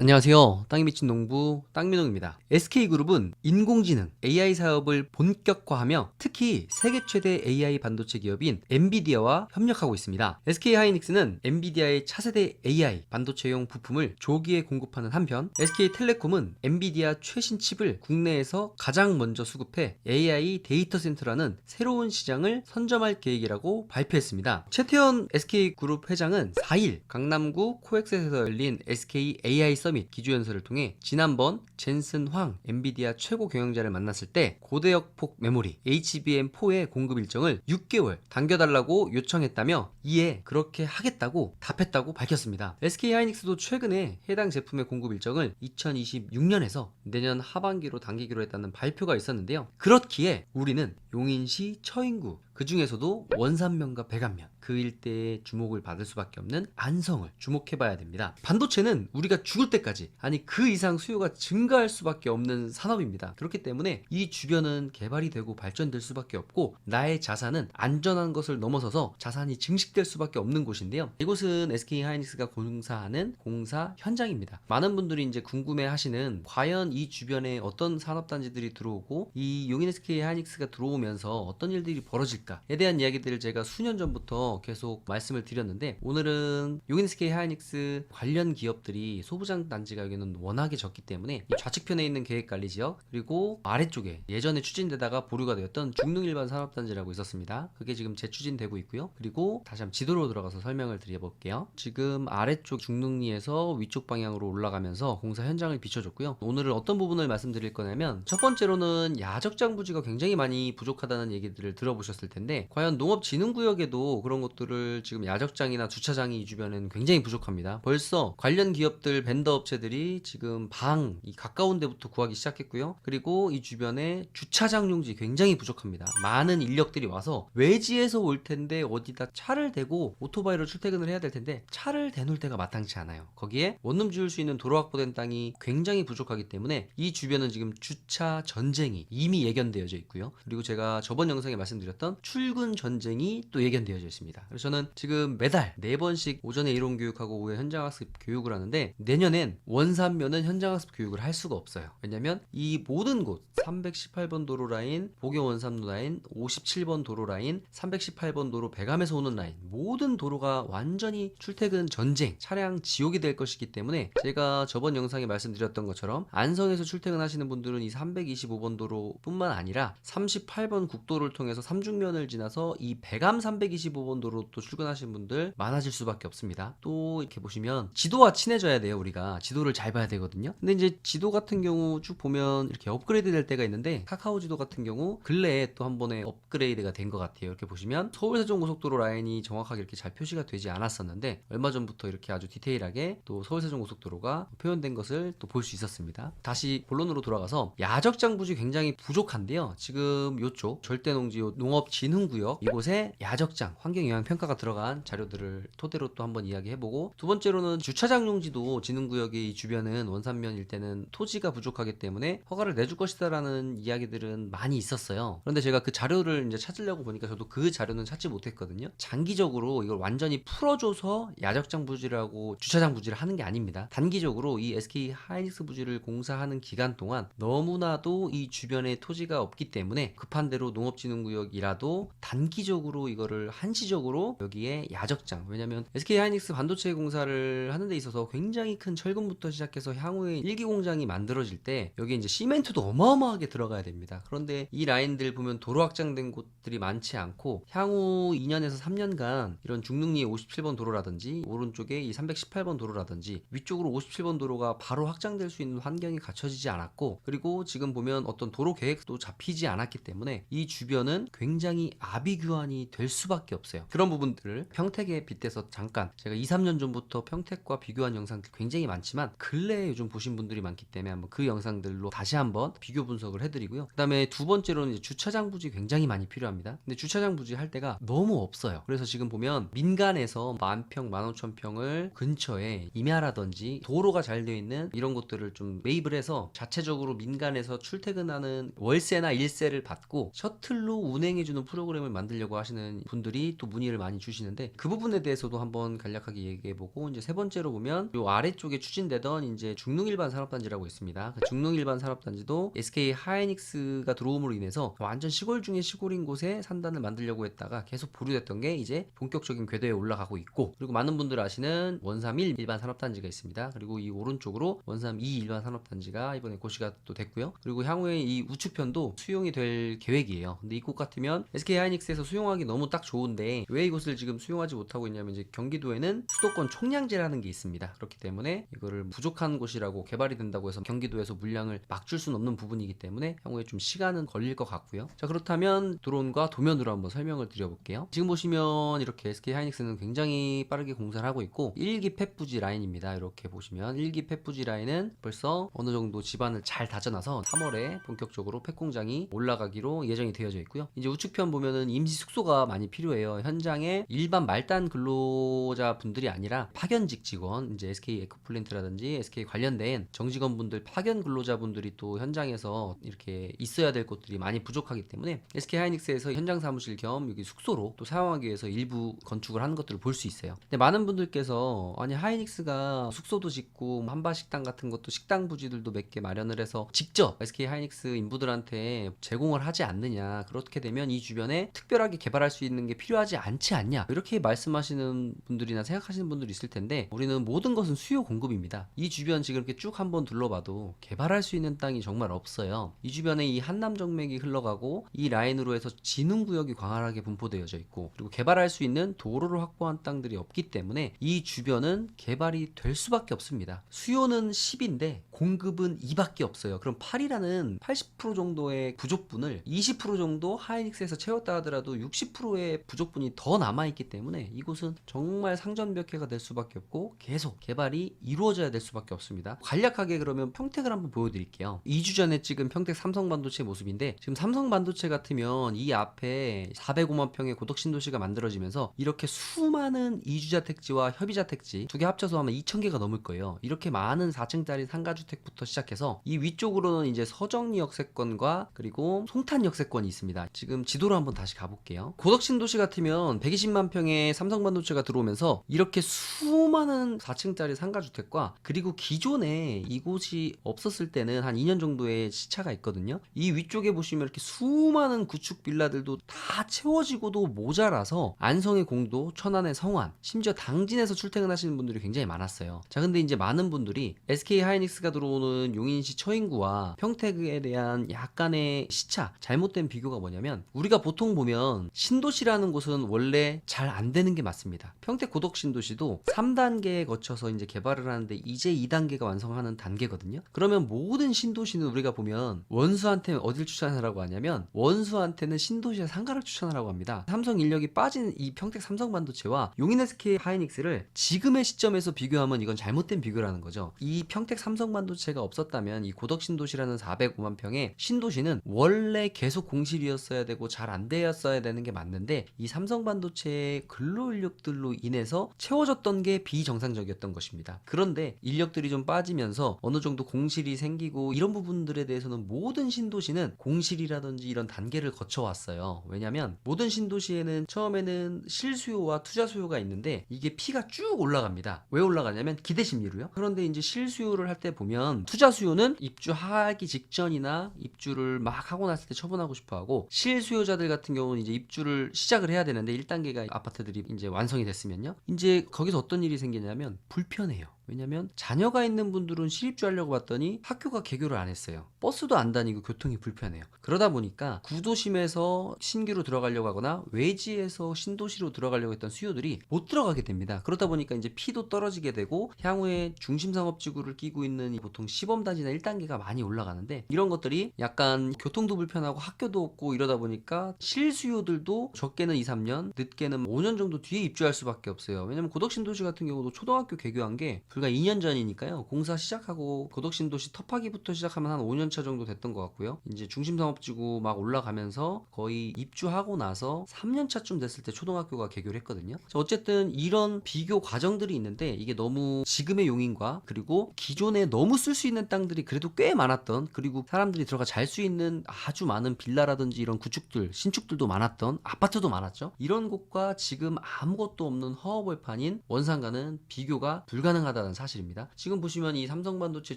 안녕하세요. 땅이 미친 농부 땅민홍입니다. SK그룹은 인공지능 AI 사업을 본격화하며 특히 세계 최대 AI 반도체 기업인 엔비디아와 협력하고 있습니다. SK하이닉스는 엔비디아의 차세대 AI 반도체용 부품을 조기에 공급하는 한편 SK텔레콤은 엔비디아 최신 칩을 국내에서 가장 먼저 수급해 AI 데이터 센터라는 새로운 시장을 선점할 계획이라고 발표했습니다. 최태원 SK그룹 회장은 4일 강남구 코엑스에서 열린 SK AI 서밋 기주연설을 통해 지난번 젠슨 황 엔비디아 최고 경영자를 만났을 때 고대역폭 메모리 HBM4의 공급 일정을 6개월 당겨달라고 요청했다며 이에 그렇게 하겠다고 답했다고 밝혔습니다. SK 하이닉스도 최근에 해당 제품의 공급 일정을 2026년에서 내년 하반기로 당기기로 했다는 발표가 있었는데요. 그렇기에 우리는 용인시 처인구 그 중에서도 원산면과 백안면 그 일대에 주목을 받을 수밖에 없는 안성을 주목해봐야 됩니다. 반도체는 우리가 죽을 때까지 아니 그 이상 수요가 증가할 수밖에 없는 산업입니다. 그렇기 때문에 이 주변은 개발이 되고 발전될 수밖에 없고 나의 자산은 안전한 것을 넘어서서 자산이 증식될 수밖에 없는 곳인데요. 이곳은 SK 하이닉스가 공사하는 공사 현장입니다. 많은 분들이 이제 궁금해하시는 과연 이 주변에 어떤 산업단지들이 들어오고 이 용인 SK 하이닉스가 들어오면서 어떤 일들이 벌어질까? 에 대한 이야기들을 제가 수년 전부터 계속 말씀을 드렸는데 오늘은 SK 하이닉스 관련 기업들이 소부장 단지가 여기는 워낙에 적기 때문에 이 좌측편에 있는 계획관리 지역 그리고 아래쪽에 예전에 추진되다가 보류가 되었던 중릉일반 산업단지라고 있었습니다. 그게 지금 재추진되고 있고요. 그리고 다시 한번 지도로 들어가서 설명을 드려볼게요. 지금 아래쪽 중릉리에서 위쪽 방향으로 올라가면서 공사 현장을 비춰줬고요. 오늘은 어떤 부분을 말씀드릴 거냐면 첫 번째로는 야적장 부지가 굉장히 많이 부족하다는 얘기들을 들어보셨을 텐데 과연 농업진흥구역에도 그런 것들을 지금 야적장이나 주차장이 이 주변에는 굉장히 부족합니다. 벌써 관련 기업들 벤더 업체들이 지금 방 이 가까운 데부터 구하기 시작했고요. 그리고 이 주변에 주차장 용지 굉장히 부족합니다. 많은 인력들이 와서 외지에서 올 텐데 어디다 차를 대고 오토바이로 출퇴근을 해야 될 텐데 차를 대놓을 데가 마땅치 않아요. 거기에 원룸 지을 수 있는 도로 확보된 땅이 굉장히 부족하기 때문에 이 주변은 지금 주차 전쟁이 이미 예견되어져 있고요. 그리고 제가 저번 영상에 말씀드렸던 출근 전쟁이 또 예견되어져 있습니다. 그래서 저는 지금 매달 네 번씩 오전에 이론 교육하고 오후에 현장 학습 교육을 하는데 내년엔 원산면은 현장 학습 교육을 할 수가 없어요. 왜냐면 이 모든 곳 318번 도로 라인, 보경 원삼로 라인, 57번 도로 라인, 318번 도로 배감에서 오는 라인 모든 도로가 완전히 출퇴근 전쟁, 차량 지옥이 될 것이기 때문에 제가 저번 영상에 말씀드렸던 것처럼 안성에서 출퇴근하시는 분들은 이 325번 도로뿐만 아니라 38번 국도를 통해서 삼중면을 지나서 이 배감 325번 도로 또 출근하시는 분들 많아질 수밖에 없습니다. 또 이렇게 보시면 지도와 친해져야 돼요, 우리가. 지도를 잘 봐야 되거든요. 근데 이제 지도 같은 경우 쭉 보면 이렇게 업그레이드 될 때가 있는데 카카오 지도 같은 경우 근래에 또 한 번에 업그레이드가 된 것 같아요. 이렇게 보시면 서울 세종 고속도로 라인이 정확하게 이렇게 잘 표시가 되지 않았었는데 얼마 전부터 이렇게 아주 디테일하게 또 서울 세종 고속도로가 표현된 것을 또 볼 수 있었습니다. 다시 본론으로 돌아가서 야적장 부지 굉장히 부족한데요. 지금 요쪽 절대농지 요 농업 진흥구역 이곳에 야적장 환경영향평가가 들어간 자료들을 토대로 또 한번 이야기해보고 두 번째로는 주차장 용지도 진흥구역의 이 주변은 원산면 일대는 토지가 부족하기 때문에 허가를 내줄 것이다 라는 이야기들은 많이 있었어요. 그런데 제가 그 자료를 이제 찾으려고 보니까 저도 그 자료는 찾지 못했거든요. 장기적으로 이걸 완전히 풀어줘서 야적장 부지라고 주차장 부지를 하는 게 아닙니다. 단기적으로 이 SK 하이닉스 부지를 공사하는 기간 동안 너무나도 이 주변에 토지가 없기 때문에 급한 대로 농업진흥구역이라도 단기적으로 이거를 한시적으로 여기에 야적장 왜냐면 SK 하이닉스 반도체 공사를 하는 데 있어서 굉장히 큰 철근부터 시작해서 향후에 일기 공장이 만들어질 때 여기 이제 시멘트도 어마어마하게 들어가야 됩니다. 그런데 이 라인들 보면 도로 확장된 곳들이 많지 않고 향후 2년에서 3년간 이런 중릉리의 57번 도로라든지 오른쪽에 이 318번 도로라든지 위쪽으로 57번 도로가 바로 확장될 수 있는 환경이 갖춰지지 않았고 그리고 지금 보면 어떤 도로 계획도 잡히지 않았기 때문에 이 주변은 굉장히 아비규환이 될 수밖에 없어요. 그런 부분들을 평택에 빗대서 잠깐 제가 2, 3년 전부터 평택과 비교한 영상들 굉장히 많지만 근래에 요즘 보신 분들이 많기 때문에 한번 그 영상들로 다시 한번 비교 분석을 해드리고요. 그 다음에 두 번째로는 주차장 부지 굉장히 많이 필요합니다. 근데 주차장 부지 할 때가 너무 없어요. 그래서 지금 보면 민간에서 만평, 만오천평을 근처에 임야라든지 도로가 잘 되어 있는 이런 곳들을 좀 매입을 해서 자체적으로 민간에서 출퇴근하는 월세나 일세를 받고 셔틀로 운행해주는 프로그램을 만들려고 하시는 분들이 또 문의를 많이 주시는데 그 부분에 대해서도 한번 간략하게 얘기해보고 이제 세 번째로 보면 요 아래쪽에 추진되던 이제 중능일반 산업단지라고 있습니다. 그 중능일반 산업단지도 SK 하이닉스가 들어옴으로 인해서 완전 시골 중에 시골인 곳에 산단을 만들려고 했다가 계속 보류됐던 게 이제 본격적인 궤도에 올라가고 있고 그리고 많은 분들 아시는 원삼 1 일반 산업단지가 있습니다. 그리고 이 오른쪽으로 원삼 2 일반 산업단지가 이번에 고시가 또 됐고요. 그리고 향후에 이 우측편도 수용이 될 계획이에요. 근데 이곳 같으면 SK 하이닉스에서 수용하기 너무 딱 좋은데 왜 이곳을 지금 수용하지 못하고 있냐면 이제 경기도에는 수도권 총량제라는 게 있습니다. 그렇기 때문에 이거를 부족한 곳이라고 개발이 된다고 해서 경기도에서 물량을 막 줄 수는 없는 부분이기 때문에 향후에 좀 시간은 걸릴 것 같고요. 자 그렇다면 드론과 도면으로 한번 설명을 드려볼게요. 지금 보시면 이렇게 SK 하이닉스는 굉장히 빠르게 공사를 하고 있고 1기 펫부지 라인입니다. 이렇게 보시면 1기 펫부지 라인은 벌써 어느 정도 집안을 잘 다져놔서 3월에 본격적으로 펫 공장이 올라가기로 예정이 되어져 있고요. 이제 우측편 보면은 임시 숙소가 많이 필요해요. 현장에 일반 말단 근로자 분들이 아니라 파견직 직원, 이제 SK 에코플랜트라든지 SK 관련된 정직원 분들 파견 근로자 분들이 또 현장에서 이렇게 있어야 될 곳들이 많이 부족하기 때문에 SK 하이닉스에서 현장 사무실 겸 여기 숙소로 또 사용하기 위해서 일부 건축을 하는 것들을 볼 수 있어요. 근데 많은 분들께서 아니 하이닉스가 숙소도 짓고 뭐 한바 식당 같은 것도 식당 부지들도 몇 개 마련을 해서 직접 SK 하이닉스 인부들한테 제공을 하지 않느냐. 그렇게 되면 이 주변 에 특별하게 개발할 수 있는 게 필요하지 않지 않냐. 이렇게 말씀하시는 분들이나 생각하시는 분들이 있을 텐데 우리는 모든 것은 수요 공급입니다. 이 주변 지금 이렇게 쭉 한번 둘러봐도 개발할 수 있는 땅이 정말 없어요. 이 주변에 이 한남 정맥이 흘러가고 이 라인으로 해서 진흥 구역이 광활하게 분포되어져 있고 그리고 개발할 수 있는 도로를 확보한 땅들이 없기 때문에 이 주변은 개발이 될 수밖에 없습니다. 수요는 10인데 공급은 2밖에 없어요. 그럼 8이라는 80% 정도의 부족분을 20% 정도 하이닉스에서 채 웠다 하더라도 60%의 부족분이 더 남아있기 때문에 이곳은 정말 상전벽해가 될 수밖에 없고 계속 개발이 이루어져야 될 수밖에 없습니다. 간략하게 그러면 평택을 한번 보여드릴게요. 2주 전에 찍은 평택 삼성반도체 모습인데 지금 삼성반도체 같으면 이 앞에 405만 평의 고덕 신도시가 만들어지면서 이렇게 수많은 이주자 택지와 협의자 택지 두 개 합쳐서 아마 2,000개가 넘을 거예요. 이렇게 많은 4층짜리 상가주택부터 시작해서 이 위쪽으로는 이제 서정리 역세권과 그리고 송탄 역세권이 있습니다. 지금 지도 로 한번 다시 가볼게요. 고덕 신도시 같으면 120만 평의 삼성반도체가 들어오면서 이렇게 수많은 4층짜리 상가주택과 그리고 기존에 이곳이 없었을 때는 한 2년 정도의 시차가 있거든요. 이 위쪽에 보시면 이렇게 수많은 구축 빌라들도 다 채워지고도 모자라서 안성의 공도, 천안의 성환, 심지어 당진에서 출퇴근하시는 분들이 굉장히 많았어요. 자, 근데 이제 많은 분들이 SK 하이닉스가 들어오는 용인시 처인구와 평택에 대한 약간의 시차, 잘못된 비교가 뭐냐면 우리가 보통 보면 신도시라는 곳은 원래 잘 안 되는 게 맞습니다. 평택 고덕 신도시도 3단계에 거쳐서 이제 개발을 하는데 이제 2단계가 완성하는 단계거든요. 그러면 모든 신도시는 우리가 보면 원수한테 어딜 추천하라고 하냐면 원수한테는 신도시의 상가를 추천하라고 합니다. 삼성 인력이 빠진 이 평택 삼성 반도체와 용인 SK 하이닉스를 지금의 시점에서 비교하면 이건 잘못된 비교라는 거죠. 이 평택 삼성 반도체가 없었다면 이 고덕 신도시라는 405만 평의 신도시는 원래 계속 공실이었어야 되고 잘안 되었어야 되는 게 맞는데 이 삼성 반도체의 근로 인력들로 인해서 채워졌던 게 비정상적이었던 것입니다. 그런데 인력들이 좀 빠지면서 어느 정도 공실이 생기고 이런 부분들에 대해서는 모든 신도시는 공실이라든지 이런 단계를 거쳐왔어요. 왜냐면 모든 신도시에는 처음에는 실수요와 투자 수요가 있는데 이게 피가 쭉 올라갑니다. 왜 올라가냐면 기대 심리로요. 그런데 이제 실수요를 할 때 보면 투자 수요는 입주하기 직전이나 입주를 막 하고 났을 때 처분하고 싶어 하고 실수요자 들 같은 경우는 이제 입주를 시작을 해야 되는데 1단계가 아파트들이 이제 완성이 됐으면요. 이제 거기서 어떤 일이 생기냐면 불편해요. 왜냐면 자녀가 있는 분들은 실입주 하려고 봤더니 학교가 개교를 안 했어요. 버스도 안 다니고 교통이 불편해요. 그러다 보니까 구도심에서 신규로 들어가려고 하거나 외지에서 신도시로 들어가려고 했던 수요들이 못 들어가게 됩니다. 그러다 보니까 이제 피도 떨어지게 되고 향후에 중심 상업지구를 끼고 있는 이 보통 시범단지나 1단계가 많이 올라가는데 이런 것들이 약간 교통도 불편하고 학교도 없고 이러다 보니까 실수요들도 적게는 2, 3년, 늦게는 5년 정도 뒤에 입주할 수밖에 없어요. 왜냐면 고덕신도시 같은 경우도 초등학교 개교한 게 불과 2년 전이니까요. 공사 시작하고 고덕신도시 터파기부터 시작하면 한 5년 차 정도 됐던 것 같고요. 이제 중심상업지구 막 올라가면서 거의 입주하고 나서 3년 차쯤 됐을 때 초등학교가 개교를 했거든요. 자, 어쨌든 이런 비교 과정들이 있는데 이게 너무 지금의 용인과 그리고 기존에 너무 쓸 수 있는 땅들이 그래도 꽤 많았던 그리고 사람들이 들어가 잘 수 있는 아주 많은 빌라라든지 이런 구축들 신축들도 많았던 아파트도 많았죠. 이런 곳과 지금 아무것도 없는 허허벌판인 원산과는 비교가 불가능하다 는 사실입니다. 지금 보시면 이 삼성 반도체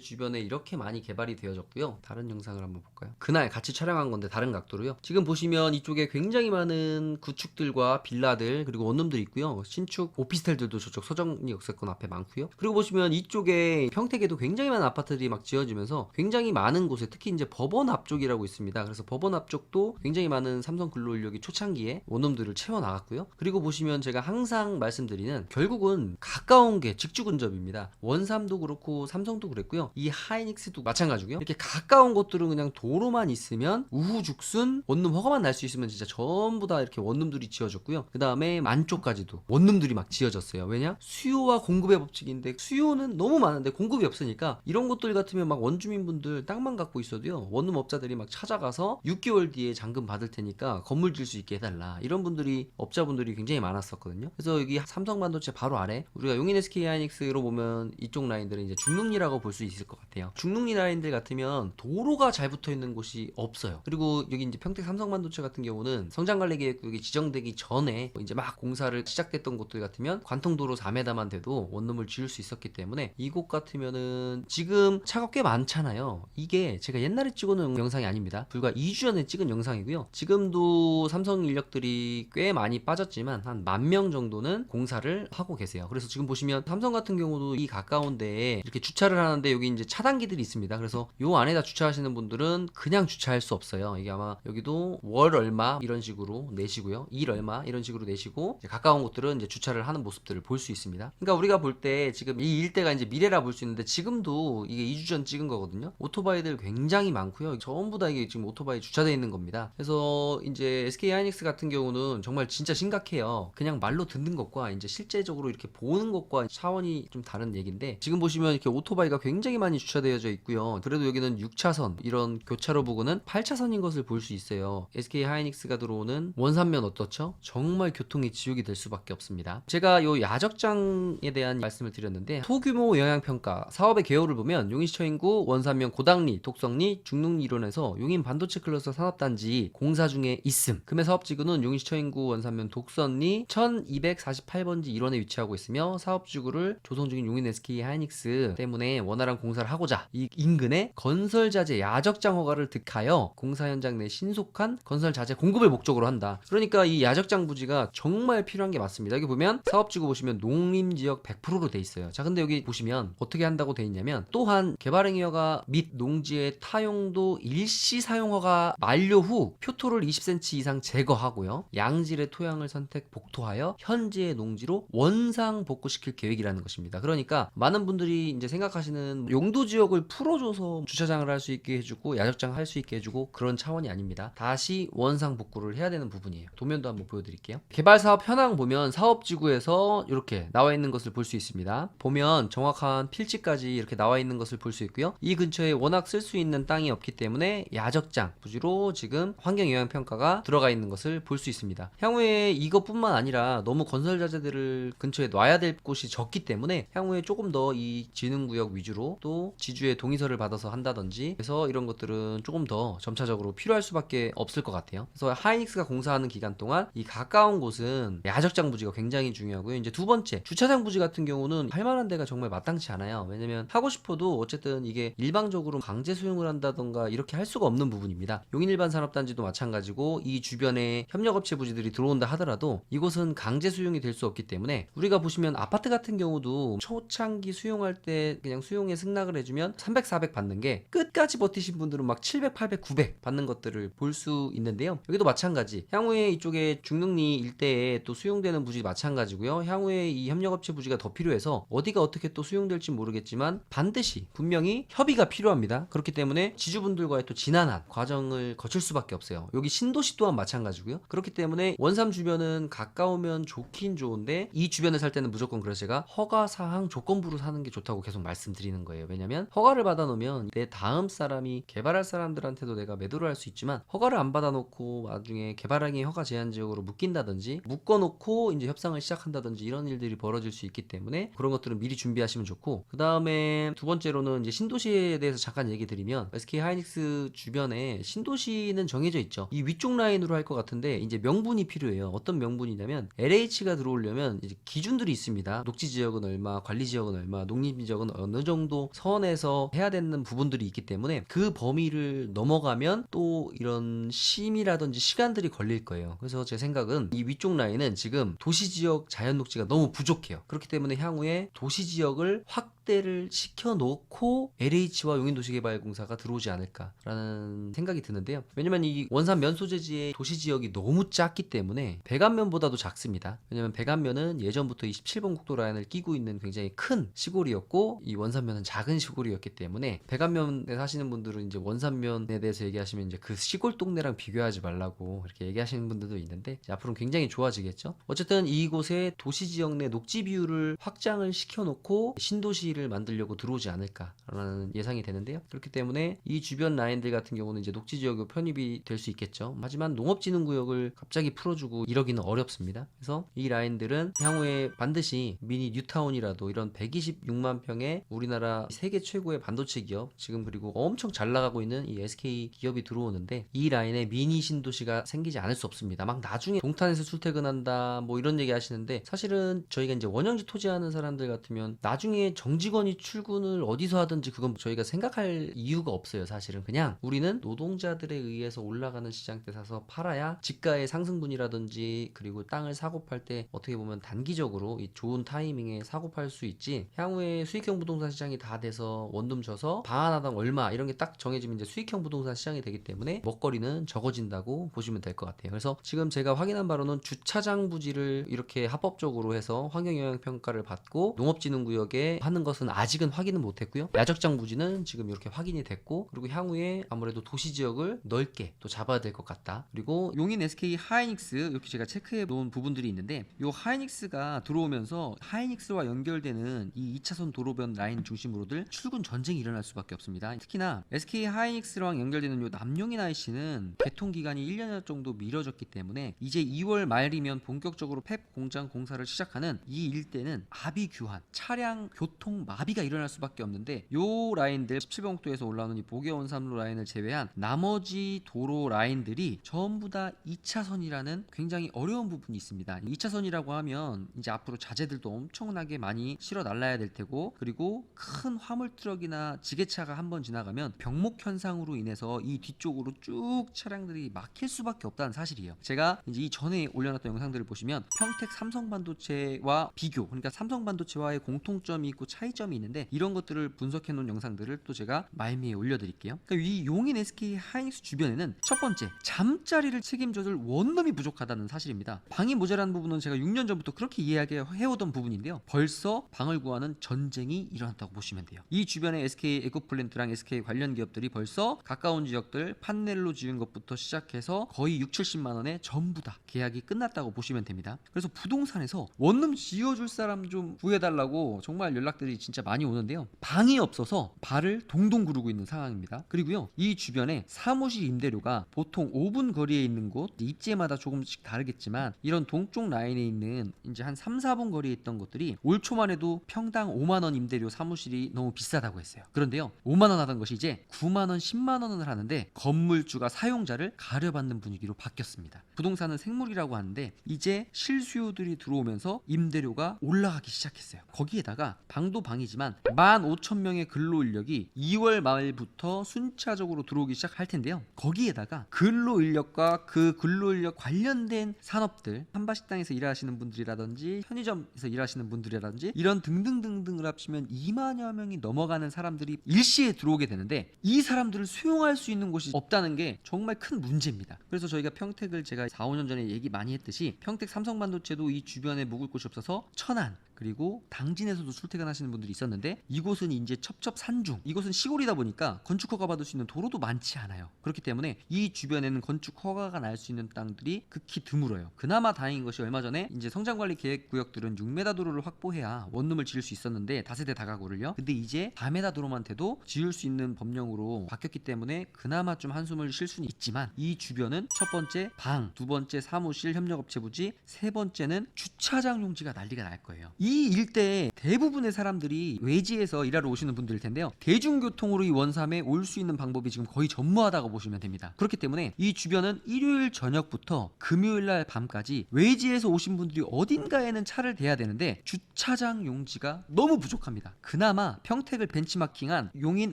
주변에 이렇게 많이 개발이 되어졌고요. 다른 영상을 한번 볼까요? 그날 같이 촬영한 건데 다른 각도로요. 지금 보시면 이쪽에 굉장히 많은 구축들과 빌라들 그리고 원룸들이 있고요. 신축 오피스텔들도 저쪽 서정리 역세권 앞에 많고요. 그리고 보시면 이쪽에 평택에도 굉장히 많은 아파트들이 막 지어지면서 굉장히 많은 곳에 특히 이제 법원 앞쪽이라고 있습니다. 그래서 법원 앞쪽도 굉장히 많은 삼성 근로 인력이 초창기에 원룸들을 채워 나갔고요. 그리고 보시면 제가 항상 말씀드리는 결국은 가까운 게 직주 근접입니다. 원삼도 그렇고 삼성도 그랬고요. 이 하이닉스도 마찬가지고요. 이렇게 가까운 곳들은 그냥 도로만 있으면 우후죽순 원룸 허가만 날 수 있으면 진짜 전부 다 이렇게 원룸들이 지어졌고요. 그 다음에 만쪽까지도 원룸들이 막 지어졌어요. 왜냐? 수요와 공급의 법칙인데 수요는 너무 많은데 공급이 없으니까 이런 곳들 같으면 막 원주민분들 땅만 갖고 있어도요. 원룸 업자들이 막 찾아가서 6개월 뒤에 잔금 받을 테니까 건물 질 수 있게 해달라. 이런 분들이 업자분들이 굉장히 많았었거든요. 그래서 여기 삼성반도체 바로 아래 우리가 용인 SK 하이닉스로 보면 이쪽 라인들은 이제 중릉리라고 볼 수 있을 것 같아요. 중릉리 라인들 같으면 도로가 잘 붙어 있는 곳이 없어요. 그리고 여기 이제 평택 삼성반도체 같은 경우는 성장관리 계획국이 지정되기 전에 이제 막 공사를 시작됐던 곳들 같으면 관통도로 4m만 돼도 원룸을 지을 수 있었기 때문에 이곳 같으면은 지금 차가 꽤 많잖아요. 이게 제가 옛날에 찍어놓은 영상이 아닙니다. 불과 2주 전에 찍은 영상이고요. 지금도 삼성 인력들이 꽤 많이 빠졌지만 한 만 명 정도는 공사를 하고 계세요. 그래서 지금 보시면 삼성 같은 경우도 이 가까운 데에 이렇게 주차를 하는데 여기 이제 차단기들이 있습니다. 그래서 요 안에다 주차하시는 분들은 그냥 주차할 수 없어요. 이게 아마 여기도 월 얼마 이런 식으로 내시고요. 일 얼마 이런 식으로 내시고 가까운 곳들은 이제 주차를 하는 모습들을 볼 수 있습니다. 그러니까 우리가 볼 때 지금 이 일대가 이제 미래라 볼 수 있는데 지금도 이게 2주 전 찍은 거거든요. 오토바이들 굉장히 많고요. 전부 다 이게 지금 오토바이 주차되어 있는 겁니다. 그래서 이제 SK 하이닉스 같은 경우는 정말 진짜 심각해요. 그냥 말로 듣는 것과 이제 실제적으로 이렇게 보는 것과 차원이 좀 다른 얘기인데 지금 보시면 이렇게 오토바이가 굉장히 많이 주차되어져 있고요. 그래도 여기는 6차선 이런 교차로 부근은 8차선인 것을 볼 수 있어요. SK 하이닉스가 들어오는 원산면 어떻죠? 정말 교통이 지옥이 될 수밖에 없습니다. 제가 요 야적장에 대한 말씀을 드렸는데 소규모 영향평가 사업의 개요를 보면 용인시청 인구 원산면 고당리 독성리 중릉 이론에서 용인 반도체 클러스터 산업단지 공사 중에 있음 금의 사업지구는 용인시청 인구 원산면 독선리 1248번지 일원에 위치하고 있으며 사업지구를 조성 중인 용인 SK 하이닉스 때문에 원활한 공사를 하고자 이 인근에 건설 자재 야적장 허가를 득하여 공사 현장 내 신속한 건설 자재 공급을 목적으로 한다. 그러니까 이 야적장 부지가 정말 필요한 게 맞습니다. 여기 보면 사업지구 보시면 농림 지역 100%로 돼 있어요. 자, 근데 여기 보시면 어떻게 한다고 돼 있냐면 또한 개발행위 허가 및 농지의 타용도 일시 사용 허가 만료 후 표토를 20cm 이상 제거하고요. 양질의 토양을 선택 복토하여 현재의 농지로 원상 복구시킬 계획이라는 것입니다. 그러니 까 많은 분들이 이제 생각하시는 용도 지역을 풀어줘서 주차장을 할 수 있게 해주고 야적장 할 수 있게 해주고 그런 차원이 아닙니다. 다시 원상 복구를 해야 되는 부분이에요. 도면도 한번 보여드릴게요. 개발 사업 현황 보면 사업 지구에서 이렇게 나와 있는 것을 볼 수 있습니다. 보면 정확한 필지까지 이렇게 나와 있는 것을 볼 수 있고요. 이 근처에 워낙 쓸 수 있는 땅이 없기 때문에 야적장 부지로 지금 환경 영향 평가가 들어가 있는 것을 볼 수 있습니다. 향후에 이것뿐만 아니라 너무 건설 자재들을 근처에 놔야 될 곳이 적기 때문에 향후에 조금 더이 진흥구역 위주로 또 지주의 동의서를 받아서 한다든지 그래서 이런 것들은 조금 더 점차적으로 필요할 수밖에 없을 것 같아요. 그래서 하이닉스가 공사하는 기간 동안 이 가까운 곳은 야적장 부지가 굉장히 중요하고요. 이제 두 번째 주차장 부지 같은 경우는 할 만한 데가 정말 마땅치 않아요. 왜냐면 하고 싶어도 어쨌든 이게 일방적으로 강제 수용을 한다던가 이렇게 할 수가 없는 부분입니다. 용인 일반 산업단지도 마찬가지고 이 주변에 협력업체 부지들이 들어온다 하더라도 이곳은 강제 수용이 될 수 없기 때문에 우리가 보시면 아파트 같은 경우도 초 창기 수용할 때 그냥 수용에 승낙을 해주면 300, 400 받는 게 끝까지 버티신 분들은 막 700, 800, 900 받는 것들을 볼 수 있는데요. 여기도 마찬가지. 향후에 이쪽에 중릉리 일대에 또 수용되는 부지 마찬가지고요. 향후에 이 협력업체 부지가 더 필요해서 어디가 어떻게 또 수용될지 모르겠지만 반드시 분명히 협의가 필요합니다. 그렇기 때문에 지주분들과의 또 지난한 과정을 거칠 수밖에 없어요. 여기 신도시 또한 마찬가지고요. 그렇기 때문에 원삼 주변은 가까우면 좋긴 좋은데 이 주변에 살 때는 무조건 그래서 제가 허가 사항 조건부로 사는 게 좋다고 계속 말씀드리는 거예요. 왜냐면 허가를 받아 놓으면 내 다음 사람이 개발할 사람들한테도 내가 매도를 할 수 있지만 허가를 안 받아 놓고 나중에 개발하기 허가 제한 지역으로 묶인다든지 묶어 놓고 이제 협상을 시작한다든지 이런 일들이 벌어질 수 있기 때문에 그런 것들은 미리 준비하시면 좋고 그 다음에 두 번째로는 이제 신도시에 대해서 잠깐 얘기 드리면 SK 하이닉스 주변에 신도시는 정해져 있죠. 이 위쪽 라인으로 할 것 같은데 이제 명분이 필요해요. 어떤 명분이냐면 LH가 들어오려면 이제 기준들이 있습니다. 녹지 지역은 얼마, 관리 지역은 얼마, 농림 지역은 어느 정도 선에서 해야 되는 부분들이 있기 때문에 그 범위를 넘어가면 또 이런 심이라든지 시간들이 걸릴 거예요. 그래서 제 생각은 이 위쪽 라인은 지금 도시 지역 자연 녹지가 너무 부족해요. 그렇기 때문에 향후에 도시 지역을 확대를 시켜놓고 LH와 용인도시개발공사가 들어오지 않을까라는 생각이 드는데요. 왜냐면 이 원산 면 소재지의 도시 지역이 너무 작기 때문에 백안면보다도 작습니다. 왜냐면 백안면은 예전부터 27번 국도 라인을 끼고 있는 굉장히 큰 시골이었고 이 원산면은 작은 시골이었기 때문에 백안면에 사시는 분들은 이제 원산면에 대해서 얘기하시면 이제 그 시골 동네랑 비교하지 말라고 이렇게 얘기하시는 분들도 있는데 앞으로는 굉장히 좋아지겠죠. 어쨌든 이곳에 도시 지역 내 녹지 비율을 확장을 시켜놓고 신도시를 만들려고 들어오지 않을까라는 예상이 되는데요. 그렇기 때문에 이 주변 라인들 같은 경우는 이제 녹지 지역으로 편입이 될 수 있겠죠. 하지만 농업진흥구역을 갑자기 풀어주고 이러기는 어렵습니다. 그래서 이 라인들은 향후에 반드시 미니 뉴타운이라도 이런 126만 평의 우리나라 세계 최고의 반도체 기업 지금 그리고 엄청 잘 나가고 있는 이 SK 기업이 들어오는데 이 라인에 미니 신도시가 생기지 않을 수 없습니다. 막 나중에 동탄에서 출퇴근한다 뭐 이런 얘기 하시는데 사실은 저희가 이제 원형지 토지하는 사람들 같으면 나중에 정직원이 출근을 어디서 하든지 그건 저희가 생각할 이유가 없어요. 사실은 그냥 우리는 노동자들에 의해서 올라가는 시장 때 사서 팔아야 지가의 상승분이라든지 그리고 땅을 사고 팔 때 어떻게 보면 단기적으로 이 좋은 타이밍에 사고 팔 수 있지 향후에 수익형 부동산 시장이 다 돼서 원룸 져서 방 하나당 얼마 이런 게 딱 정해지면 이제 수익형 부동산 시장이 되기 때문에 먹거리는 적어진다고 보시면 될 것 같아요. 그래서 지금 제가 확인한 바로는 주차장 부지를 이렇게 합법적으로 해서 환경 영향 평가를 받고 농업진흥구역에 하는 것은 아직은 확인은 못했고요. 야적장 부지는 지금 이렇게 확인이 됐고 그리고 향후에 아무래도 도시 지역을 넓게 또 잡아야 될 것 같다. 그리고 용인 SK 하이닉스 이렇게 제가 체크해 놓은 부분들이 있는데 이 하이닉스가 들어오면서 하이닉스와 연결 되는 이 2차선 도로변 라인 중심으로들 출근 전쟁이 일어날 수밖에 없습니다. 특히나 SK 하이닉스랑 연결되는 이 남용인 IC는 개통 기간이 1년 정도 미뤄졌기 때문에 이제 2월 말이면 본격적으로 펩 공장 공사를 시작하는 이 일대는 아비 규환, 차량 교통 마비가 일어날 수밖에 없는데 요 라인들 17번국도에서 올라오는 이 보계원 삼로 라인을 제외한 나머지 도로 라인들이 전부 다 2차선이라는 굉장히 어려운 부분이 있습니다. 2차선이라고 하면 이제 앞으로 자재들도 엄청나게 많이 실어 날라야 될 테고 그리고 큰 화물 트럭이나 지게차가 한 번 지나가면 병목 현상으로 인해서 이 뒤쪽으로 쭉 차량들이 막힐 수밖에 없다는 사실이에요. 제가 이제 이 전에 올려놨던 영상들을 보시면 평택 삼성반도체와 비교, 그러니까 삼성반도체와의 공통점이 있고 차이점이 있는데 이런 것들을 분석해 놓은 영상들을 또 제가 말미에 올려드릴게요. 그러니까 이 용인 SK 하이닉스 주변에는 첫 번째 잠자리를 책임져줄 원룸이 부족하다는 사실입니다. 방이 모자란 부분은 제가 6년 전부터 그렇게 이야기 해오던 부분인데요. 벌써 방을 구하는 전쟁이 일어났다고 보시면 돼요. 이 주변에 SK 에코플랜트랑 SK 관련 기업들이 벌써 가까운 지역들 판넬로 지은 것부터 시작해서 거의 6, 70만 원에 전부 다 계약이 끝났다고 보시면 됩니다. 그래서 부동산에서 원룸 지어줄 사람 좀 구해달라고 정말 연락들이 진짜 많이 오는데요. 방이 없어서 발을 동동 구르고 있는 상황입니다. 그리고요, 이 주변에 사무실 임대료가 보통 5분 거리에 있는 곳, 입지마다 조금씩 다르겠지만 이런 동쪽 라인에 있는 이제 한 3, 4분 거리에 있던 것들이 올 초만 해도 평당 5만 원 임대료 사무실이 너무 비싸다고 했어요. 그런데요, 5만 원 하던 것이 이제 9만 원, 10만 원을 하는데 건물주가 사용자를 가려받는 분위기로 바뀌었습니다. 부동산은 생물이라고 하는데 이제 실수요들이 들어오면서 임대료가 올라가기 시작했어요. 거기에다가 방도 방이지만 15,000명의 근로 인력이 2월 말부터 순차적으로 들어오기 시작할 텐데요. 거기에다가 근로 인력과 그 근로 인력 관련된 산업들 한바식당에서 일하시는 분들이라든지 편의점에서 일하시는 분들이라든지 이런 등등등등을 합치면 2만여 명이 넘어가는 사람들이 일시에 들어오게 되는데 이 사람들을 수용할 수 있는 곳이 없다는 게 정말 큰 문제입니다. 그래서 저희가 평택을 제가 4, 5년 전에 얘기 많이 했듯이 평택 삼성반도체도 이 주변에 묵을 곳이 없어서 천안 그리고 당진에서도 출퇴근하시는 분들이 있었는데 이곳은 이제 첩첩산중. 이곳은 시골이다 보니까 건축 허가 받을 수 있는 도로도 많지 않아요. 그렇기 때문에 이 주변에는 건축 허가가 날 수 있는 땅들이 극히 드물어요. 그나마 다행인 것이 얼마 전에 이제 성장관리 계획 구역들은 6m 도로를 확보해야 원룸을 지을 수 있었는데 다세대 다가구를요. 근데 이제 4m 도로만 돼도 지을 수 있는 법령으로 바뀌었기 때문에 그나마 좀 한숨을 쉴 수는 있지만 이 주변은 첫 번째 방, 두 번째 사무실 협력업체 부지, 세 번째는 주차장 용지가 난리가 날 거예요. 이 일대에 대부분의 사람들이 외지에서 일하러 오시는 분들일 텐데요. 대중교통으로 이 원삼에 올 수 있는 방법이 지금 거의 전무하다고 보시면 됩니다. 그렇기 때문에 이 주변은 일요일 저녁부터 금요일 날 밤까지 외지에서 오신 분들이 어딘가에는 차를 대야 되는데 주차장 용지가 너무 부족합니다. 그나마 평택을 벤치마킹한 용인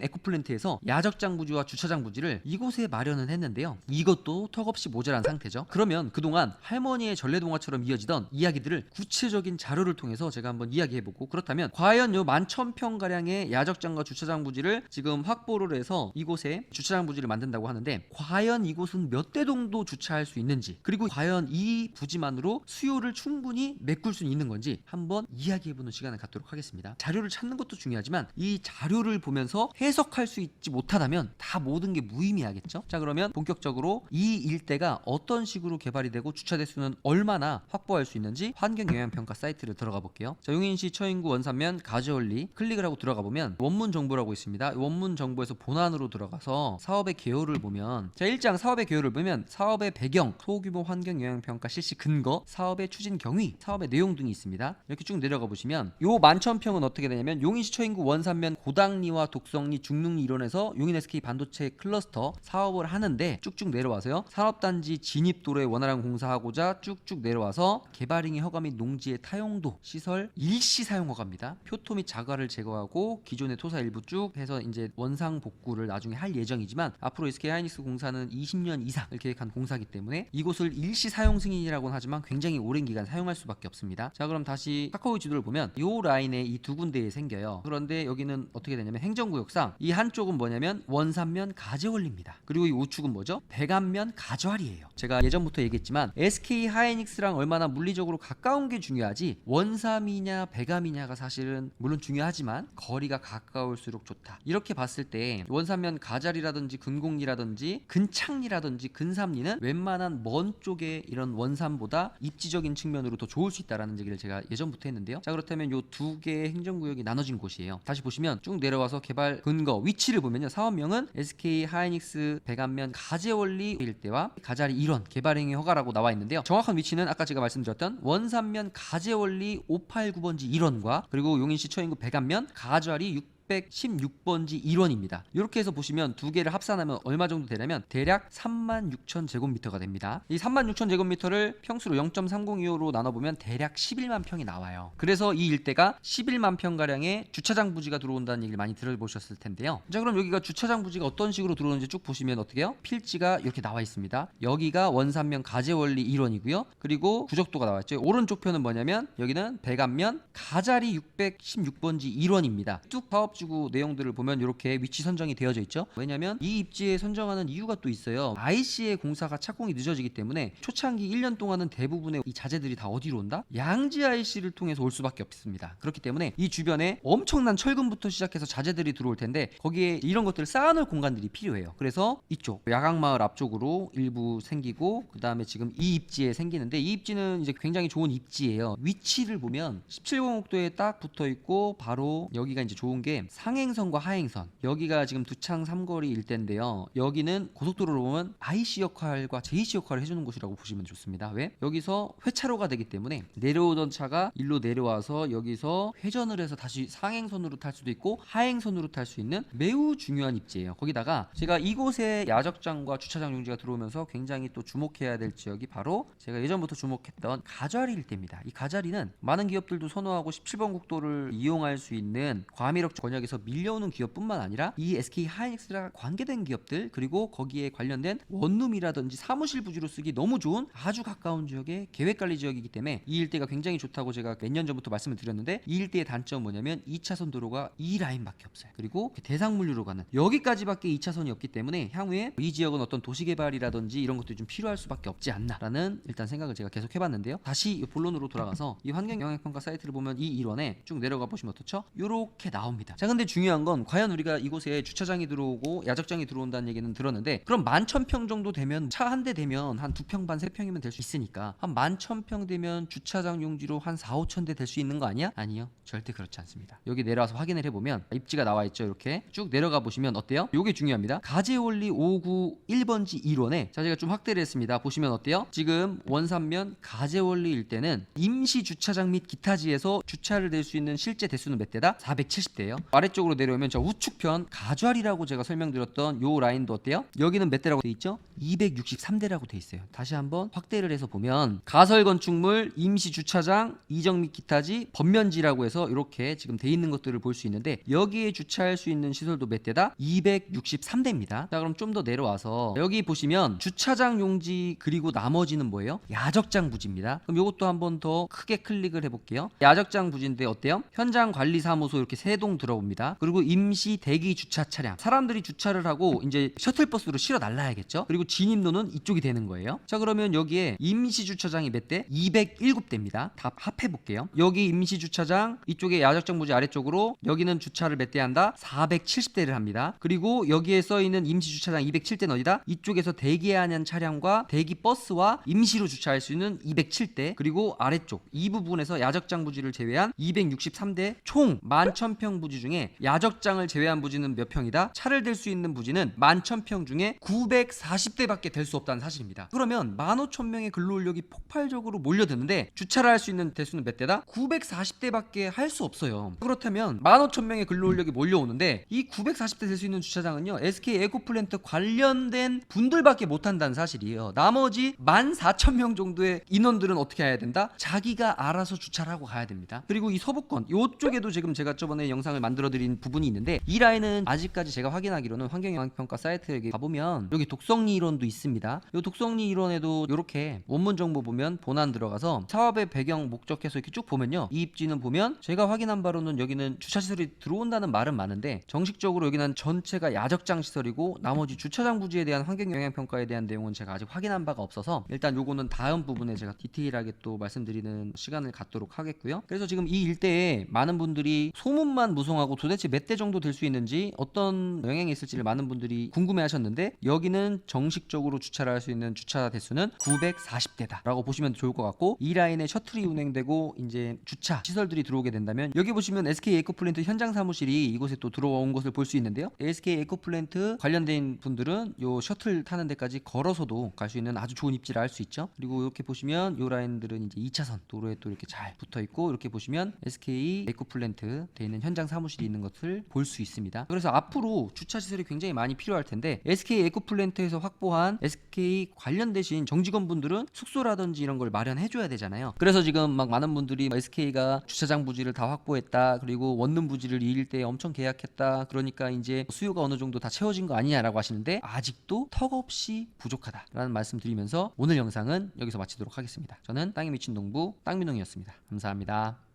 에코플랜트에서 야적장 부지와 주차장 부지를 이곳에 마련을 했는데요. 이것도 턱없이 모자란 상태죠. 그러면 그동안 할머니의 전래동화처럼 이어지던 이야기들을 구체적인 자료를 통해서 제가 한번 이야기해보고 그렇다면 과연 요 만천평 가량의 야적장과 주차장 부지를 지금 확보를 해서 이곳에 주차장 부지를 만든다고 하는데 과연 이곳은 몇 대 정도 주차할 수 있는지 그리고 과연 이 부지만으로 수요를 충분히 메꿀 수 있는 건지 한번 이야기해보는 시간을 갖도록 하겠습니다. 자료를 찾는 것도 중요하지만 이 자료를 보면서 해석할 수 있지 못하다면 다 모든 게 무의미하겠죠. 자 그러면 본격적으로 이 일대가 어떤 식으로 개발이 되고 주차 대수는 얼마나 확보할 수 있는지 환경 영향 평가 사이트를 들어가 볼게요. 자 용인시 처인구 원산면 가지원리 클릭을 하고 들어가 보면 원문 정보라고 있습니다. 원문 정보에서 본안으로 들어가서 사업의 개요를 보면 자 1장 사업의 개요를 보면 사업의 배경, 소규모 환경 영향 평가 실시 근거, 사업의 추진 경위, 사업의 내용 등이 있습니다. 이렇게 쭉 내려가 보시면 요 만천평은 어떻게 되냐면 용인시 처인구 원산면 고당리와 독성리, 중릉리 일원에서 용인 SK 반도체 클러스터 사업을 하는데 쭉쭉 내려와서요. 산업단지 진입 도로에 원활한 공사하고자 쭉쭉 내려와서 개발행위 허가 및 농지의 타용도 시설 일시 사용 허가입니다. 표토 및 자갈을 제거하고 기존의 토사 일부 쭉 해서 이제 원상 복구를 나중에 할 예정이지만 앞으로 SK 하이닉스 공사는 20년 이상을 계획한 공사기 때문에 이곳을 일시 사용 승인이라고는 하지만 굉장히 오랜 기간 사용할 수밖에 없습니다. 자 그럼 다시 카카오 지도를 보면 이 라인에 이 두 군데에 생겨요. 그런데 여기는 어떻게 되냐면 행정구역상 이 한쪽은 뭐냐면 원산면 가재원리입니다. 그리고 이 우측은 뭐죠? 백안면 가저알이에요. 제가 예전부터 얘기했지만 SK 하이닉스랑 얼마나 물리적으로 가까운 게 중요하지 원삼이 냐 백암이냐가 사실은 물론 중요하지만 거리가 가까울수록 좋다. 이렇게 봤을 때 원삼면 가자리라든지 근곡리라든지 근창리라든지 근삼리는 웬만한 먼 쪽에 이런 원삼보다 입지적인 측면으로 더 좋을 수 있다라는 얘기를 제가 예전부터 했는데요. 자 그렇다면 요 두 개의 행정구역이 나눠진 곳이에요. 다시 보시면 쭉 내려와서 개발 근거 위치를 보면요. 사업명은 SK 하이닉스 백안면 가재원리 일대와 가자리 1원 개발행위 허가라고 나와 있는데요. 정확한 위치는 아까 제가 말씀드렸던 원산면 가재원리 589번지 1원과 그리고 용인시 처인구 백안면 가자리 6 616번지 1원입니다. 이렇게 해서 보시면 두 개를 합산하면 얼마 정도 되냐면 대략 3만 6천 제곱미터가 됩니다. 이 3만 6천 제곱미터를 평수로 0.3025로 나눠보면 대략 11만 평이 나와요. 그래서 이 일대가 11만 평 가량의 주차장 부지가 들어온다는 얘기를 많이 들어보셨을 텐데요. 자 그럼 여기가 주차장 부지가 어떤 식으로 들어오는지 쭉 보시면 어떻게 해요? 필지가 이렇게 나와 있습니다. 여기가 원산면 가재원리 1원이고요. 그리고 구적도가 나와 있죠. 오른쪽 편은 뭐냐면 여기는 백안면 가자리 616번지 1원입니다. 쭉 사업 주구 내용들을 보면 이렇게 위치 선정이 되어져 있죠. 왜냐하면 이 입지에 선정하는 이유가 또 있어요. IC의 공사가 착공이 늦어지기 때문에 초창기 1년 동안은 대부분의 이 자재들이 다 어디로 온다? 양지 IC를 통해서 올 수밖에 없습니다. 그렇기 때문에 이 주변에 엄청난 철근부터 시작해서 자재들이 들어올 텐데 거기에 이런 것들을 쌓아놓을 공간들이 필요해요. 그래서 이쪽 야광마을 앞쪽으로 일부 생기고 그 다음에 지금 이 입지에 생기는데 이 입지는 이제 굉장히 좋은 입지예요. 위치를 보면 17공국도에 딱 붙어 있고 바로 여기가 이제 좋은 게 상행선과 하행선. 여기가 지금 두창 삼거리 일대인데요. 여기는 고속도로로 보면 IC 역할과 JC 역할을 해주는 곳이라고 보시면 좋습니다. 왜? 여기서 회차로가 되기 때문에 내려오던 차가 일로 내려와서 여기서 회전을 해서 다시 상행선으로 탈 수도 있고 하행선으로 탈 수 있는 매우 중요한 입지예요. 거기다가 제가 이곳에 야적장과 주차장 용지가 들어오면서 굉장히 또 주목해야 될 지역이 바로 제가 예전부터 주목했던 가자리 일대입니다. 이 가자리는 많은 기업들도 선호하고 17번 국도를 이용할 수 있는 과밀역 권역 전역에서 밀려오는 기업뿐만 아니라 이 SK 하이닉스랑 관계된 기업들 그리고 거기에 관련된 원룸이라든지 사무실 부지로 쓰기 너무 좋은 아주 가까운 지역의 계획관리 지역이기 때문에 이 일대가 굉장히 좋다고 제가 몇 년 전부터 말씀을 드렸는데 이 일대의 단점은 뭐냐면 2차선 도로가 이 라인밖에 없어요. 그리고 대상물류로 가는 여기까지밖에 2차선이 없기 때문에 향후에 이 지역은 어떤 도시개발이라든지 이런 것들이 좀 필요할 수밖에 없지 않나라는 일단 생각을 제가 계속 해봤는데요. 다시 이 본론으로 돌아가서 이 환경영향평가 사이트를 보면 이 일원에 쭉 내려가 보시면 어떻죠? 요렇게 나옵니다. 자 근데 중요한 건 과연 우리가 이곳에 주차장이 들어오고 야적장이 들어온다는 얘기는 들었는데 그럼 만 천 평 정도 되면 차 한 대 되면 한 두 평 반 세 평이면 될 수 있으니까 한 만 천 평 되면 주차장 용지로 한 4, 5천 대 될 수 있는 거 아니야? 아니요. 절대 그렇지 않습니다. 여기 내려와서 확인을 해 보면 입지가 나와 있죠. 이렇게 쭉 내려가 보시면 어때요? 요게 중요합니다. 가재원리 5구 1번지 1원에 자 제가 좀 확대를 했습니다. 보시면 어때요? 지금 원산면 가재원리 일대는 임시 주차장 및 기타지에서 주차를 낼 수 있는 실제 대수는 몇 대다? 470대예요. 아래쪽으로 내려오면 저 우측편 가좌리라고 제가 설명드렸던 요 라인도 어때요? 여기는 몇 대라고 돼 있죠? 263대라고 돼 있어요. 다시 한번 확대를 해서 보면 가설 건축물 임시 주차장 이정 및 기타지 법면지라고 해서 이렇게 지금 돼 있는 것들을 볼 수 있는데 여기에 주차할 수 있는 시설도 몇 대다? 263대입니다. 자 그럼 좀 더 내려와서 여기 보시면 주차장 용지 그리고 나머지는 뭐예요? 야적장 부지입니다. 그럼 이것도 한번 더 크게 클릭을 해볼게요. 야적장 부지인데 어때요? 현장 관리 사무소 이렇게 세 동 들어 옵니다. 그리고 임시 대기 주차 차량 사람들이 주차를 하고 이제 셔틀버스로 실어 날라야겠죠. 그리고 진입로는 이쪽이 되는 거예요. 자 그러면 여기에 임시 주차장이 몇 대? 207대입니다. 다 합해 볼게요. 여기 임시 주차장 이쪽에 야적장 부지 아래쪽으로 여기는 주차를 몇 대 한다? 470대를 합니다. 그리고 여기에 써 있는 임시 주차장 207대는 어디다? 이쪽에서 대기하는 차량과 대기 버스와 임시로 주차할 수 있는 207대 그리고 아래쪽 이 부분에서 야적장 부지를 제외한 263대 총 11,000평 부지 중에 야적장을 제외한 부지는 몇 평이다? 차를 댈 수 있는 부지는 11,000평 중에 940대밖에 될 수 없다는 사실입니다. 그러면 15,000명의 근로인력이 폭발적으로 몰려드는데 주차를 할 수 있는 대수는 몇 대다? 940대밖에 할 수 없어요. 그렇다면 15,000명의 근로인력이 몰려오는데 이 940대 될 수 있는 주차장은요 SK 에코플랜트 관련된 분들밖에 못한다는 사실이에요. 나머지 14,000명 정도의 인원들은 어떻게 해야 된다? 자기가 알아서 주차를 하고 가야 됩니다. 그리고 이 서부권 이쪽에도 지금 제가 저번에 영상을 만들어 드린 부분이 있는데 이 라인은 아직까지 제가 확인하기로는 환경영향평가 사이트에 가보면 여기 독성리 이론도 있습니다. 이 독성리 이론에도 이렇게 원문 정보 보면 본안 들어가서 사업의 배경 목적해서 이렇게 쭉 보면요. 이 입지는 보면 제가 확인한 바로는 여기는 주차 시설이 들어온다는 말은 많은데 정식적으로 여기는 전체가 야적장 시설이고 나머지 주차장 부지에 대한 환경 영향 평가에 대한 내용은 제가 아직 확인한 바가 없어서 일단 요거는 다음 부분에 제가 디테일하게 또 말씀드리는 시간을 갖도록 하겠고요. 그래서 지금 이 일대에 많은 분들이 소문만 무성하고 도대체 몇 대 정도 될 수 있는지 어떤 영향이 있을지를 많은 분들이 궁금해 하셨는데 여기는 정식적으로 주차를 할 수 있는 주차 대수는 940대다라고 보시면 좋을 것 같고 이 라인에 셔틀이 운행되고 이제 주차 시설들이 들어오게 된다면 여기 보시면 SK 에코플랜트 현장 사무실이 이곳에 또 들어온 것을 볼 수 있는데요. SK 에코플랜트 관련된 분들은 요 셔틀 타는 데까지 걸어서도 갈 수 있는 아주 좋은 입지를 알 수 있죠. 그리고 이렇게 보시면 요 라인들은 이제 2차선 도로에 또 이렇게 잘 붙어 있고 이렇게 보시면 SK 에코플랜트 돼 있는 현장 사무실 이 있는 것을 볼 수 있습니다. 그래서 앞으로 주차 시설이 굉장히 많이 필요할 텐데 SK 에코플랜트에서 확보한 SK 관련되신 정직원분들은 숙소라든지 이런 걸 마련해 줘야 되잖아요. 그래서 지금 막 많은 분들이 SK가 주차장 부지를 다 확보했다. 그리고 원룸 부지를 이 일대에 엄청 계약했다. 그러니까 이제 수요가 어느 정도 다 채워진 거 아니냐라고 하시는데 아직도 턱없이 부족하다라는 말씀 드리면서 오늘 영상은 여기서 마치도록 하겠습니다. 저는 땅에 미친 농부 땅민홍이었습니다. 감사합니다.